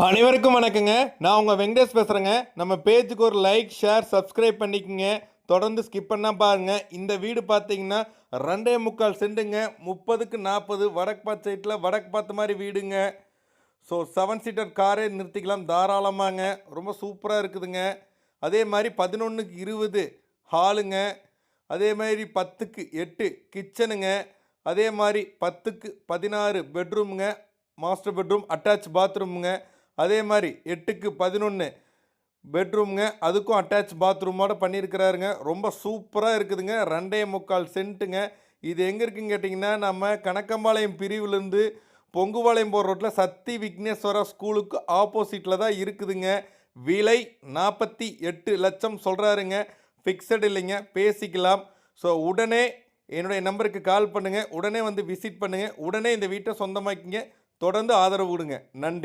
அனைவருக்கும் வணக்கங்க. நான் உங்கள் வெங்கடேஷ் பேசுகிறேங்க நம்ம பேஜுக்கு ஒரு லைக் ஷேர் சப்ஸ்கிரைப் பண்ணிக்கோங்க. தொடர்ந்து ஸ்கிப் பண்ணால் பாருங்கள் இந்த வீடு பார்த்தீங்கன்னா ரெண்டே முக்கால் செண்டுங்க. முப்பதுக்கு நாற்பது வடக்கு பார்த்து சைட்டில் வடக்கு பார்த்த மாதிரி வீடுங்க. ஸோ செவன் சீட்டர் காரே நிறுத்திக்கலாம் தாராளமாங்க. ரொம்ப சூப்பராக இருக்குதுங்க. அதே மாதிரி பதினொன்றுக்கு இருபது ஹாலுங்க அதே மாதிரி பத்துக்கு எட்டு கிச்சனுங்க அதே மாதிரி பத்துக்கு பதினாறு பெட்ரூமுங்க மாஸ்டர் பெட்ரூம் அட்டாச் பாத்ரூமுங்க அதே மாதிரி எட்டுக்கு பதினொன்று பெட்ரூமுங்க அதுக்கும் அட்டாச் பாத்ரூமோட பண்ணியிருக்கிறாருங்க. ரொம்ப சூப்பராக இருக்குதுங்க. ரெண்டே முக்கால் சென்ட்டுங்க. இது எங்கே இருக்குன்னு கேட்டிங்கன்னா நம்ம கணக்கம்பாளையம் பிரிவுலேருந்து பொங்குபாளையம் போகிற ரோட்டில் சக்தி விக்னேஸ்வரா ஸ்கூலுக்கு ஆப்போசிட்டில் தான் இருக்குதுங்க. விலை நாற்பத்தி எட்டு லட்சம் சொல்கிறாருங்க ஃபிக்ஸட் இல்லைங்க. பேசிக்கலாம். ஸோ உடனே என்னுடைய நம்பருக்கு கால் பண்ணுங்கள் உடனே வந்து விசிட் பண்ணுங்கள் உடனே இந்த வீட்டை சொந்தமாக்கிங்க. தொடர்ந்து ஆதரவு கொடுங்க. நன்றி.